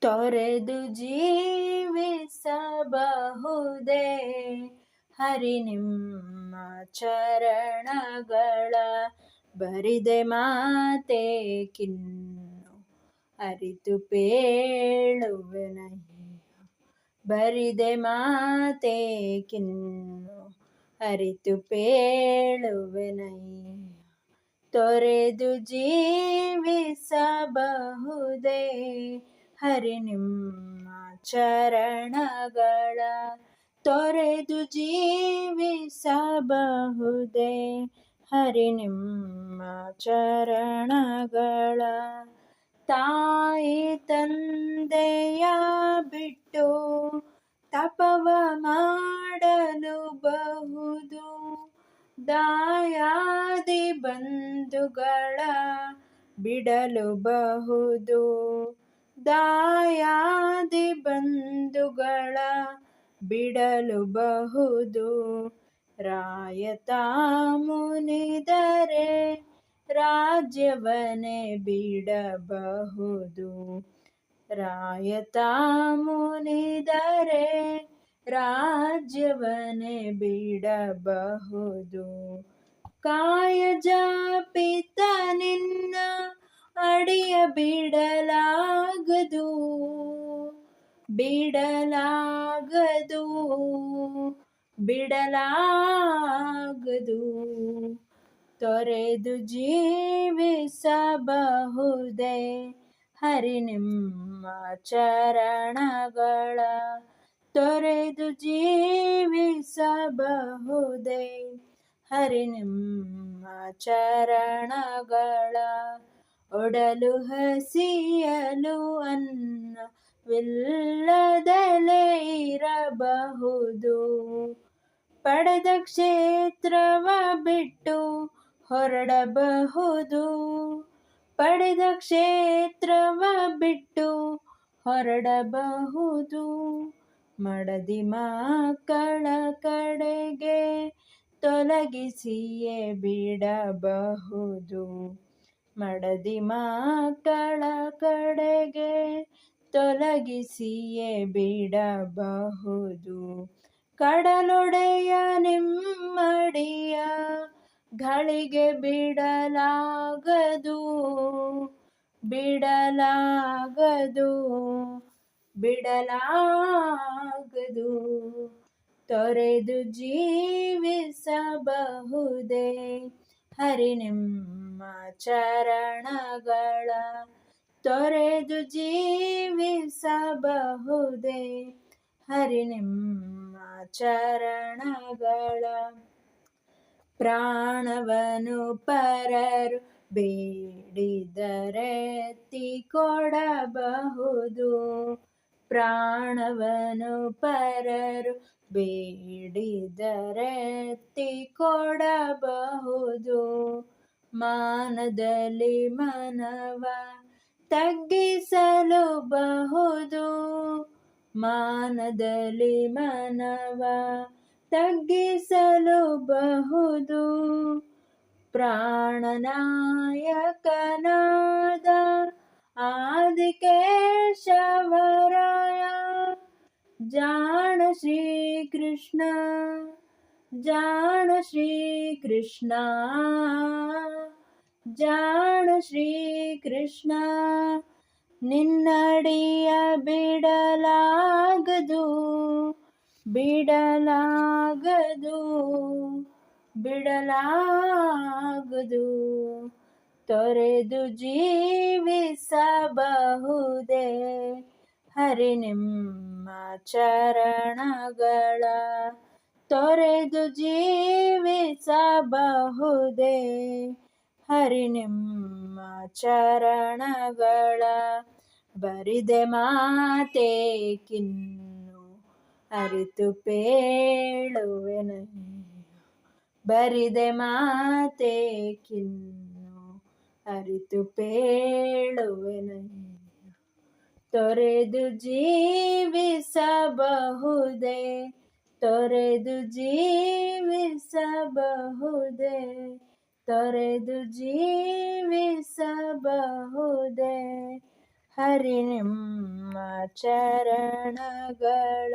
ತೊರೆದು ಜೀವಿಸಬಹುದೇ? ಹರಿ ನಿಮ್ಮ ಚರಣಗಳ ಬರಿದೆ ಮಾತೆ ಕಿನ್ನು ಅರಿತು ಪೇಳುವೆನಯ್ಯ. ಬರಿದೆ ಮಾತೆ ಕಿನ್ನು ಅರಿತು ಪೇಳುವೆನಯ್ಯ. ತೊರೆದು ಜೀವಿಸಬಹುದೇ? ಹರಿ ನಿಮ್ಮ ಚರಣಗಳ ತೊರೆದು ಜೀವಿಸಬಹುದೇ? ಹರಿ ನಿಮ್ಮ ಚರಣಗಳ ತಾಯಿ ತಂದೆಯ ಬಿಟ್ಟು ತಪವ ಮಾಡಲು ಬಹುದು? ದಾಯಾದಿ ಬಂಧುಗಳ ಬಿಡಲು ಬಹುದು? ದಾಯಾದಿ ಬಂಧುಗಳ ಬಿಡಲು ಬಹುದು. ರಾಯತ ಮುನಿದರೆ ರಾಜ್ಯವನ್ನೇ ಬಿಡಬಹುದು. ರಾಯತ ಮುನಿದರೆ ರಾಜ್ಯವನ್ನೇ ಬಿಡಬಹುದು. ಕಾಯ ಜಾಪಿತ ನಿನ್ನ ಬಿಡಲಾಗದು ಬಿಡಲಾಗದು ಬಿಡಲಾಗದು. ತೊರೆದು ಜೀವಿಸಬಹುದೇ ಹರಿ ನಿಮ್ಮ ಚರಣಗಳ. ತೊರೆದು ಜೀವಿಸಬಹುದೇ ಹರಿ ನಿಮ್ಮ ಚರಣಗಳ. ಒಡಲು ಹಸಿಯಲು ಅನ್ನವಿಲ್ಲದಲೇ ಇರಬಹುದು. ಪಡೆದ ಕ್ಷೇತ್ರವ ಬಿಟ್ಟು ಹೊರಡಬಹುದು. ಪಡೆದ ಕ್ಷೇತ್ರವ ಬಿಟ್ಟು ಹೊರಡಬಹುದು. ಮಡದಿ ಮಕ್ಕಳ ಕಡೆಗೆ ತೊಲಗಿಸಿಯೇ ಬಿಡಬಹುದು. ಮಡದಿ ಮಕ್ಕಳ ಕಡೆಗೆ ತೊಲಗಿಸಿಯೇ ಬಿಡಬಹುದು. ಕಡಲೊಡೆಯ ನಿಮ್ಮಡಿಯ ಗಳಿಗೆ ಬಿಡಲಾಗದು ಬಿಡಲಾಗದು ಬಿಡಲಾಗದು. ತೊರೆದು ಜೀವಿಸಬಹುದೇ? ಹರಿ ನಿಮ್ಮ ಚರಣಗಳ ತೊರೆದು ಜೀವಿಸಬಹುದೇ? ಹರಿ ನಿಮ್ಮ ಚರಣಗಳ ಪ್ರಾಣವನು ಪರರು ಬೇಡಿದರೆತ್ತಿ ಕೊಡಬಹುದು. ಪ್ರಾಣವನು ಪರರು ಬೇಡಿದರೆತ್ತಿ ಕೊಡಬಹುದು. ಮಾನದಲ್ಲಿ ಮನವ ತಗ್ಗಿಸಲು ಬಹುದು. ಮಾನದಲ್ಲಿ ಮನವ ತಗ್ಗಿಸಲು ಬಹುದು. ಪ್ರಾಣನಾಯಕನಾದ ಆದಿಕೇಶವರಾಯ. ಜಾಣ ಶ್ರೀಕೃಷ್ಣ ಜಾಣ ಶ್ರೀಕೃಷ್ಣ ಜಾಣ ಶ್ರೀಕೃಷ್ಣ ನಿನ್ನಡಿಯ ಬಿಡಲಾಗದು ಬಿಡಲಾಗದು ಬಿಡಲಾಗದು. ತೊರೆದು ಜೀವಿಸಬಹುದೇ? ಹರಿ ನಿಮ್ಮ ಚರಣಗಳ ತೊರೆದು ಜೀವಿಸಬಹುದೇ? ಹರಿ ನಿಮ್ಮ ಚರಣಗಳ ಬರಿದೆ ಮಾತೆ ಕಿನ್ನು ಅರಿತು ಪೇಳುವೆನ. ಬರಿದೆ ಮಾತೆ ಕಿನ್ನು ಅರಿತು ಪೇಳುವೆನಯ್ಯ ತೊರೆದು ಜೀವಿಸಬಹುದೇ? ತೊರೆದು ಜೀವಿಸಬಹುದೇ? ತೊರೆದು ಜೀವಿಸಬಹುದೇ? ಹರಿ ನಿಮ್ಮ ಚರಣಗಳ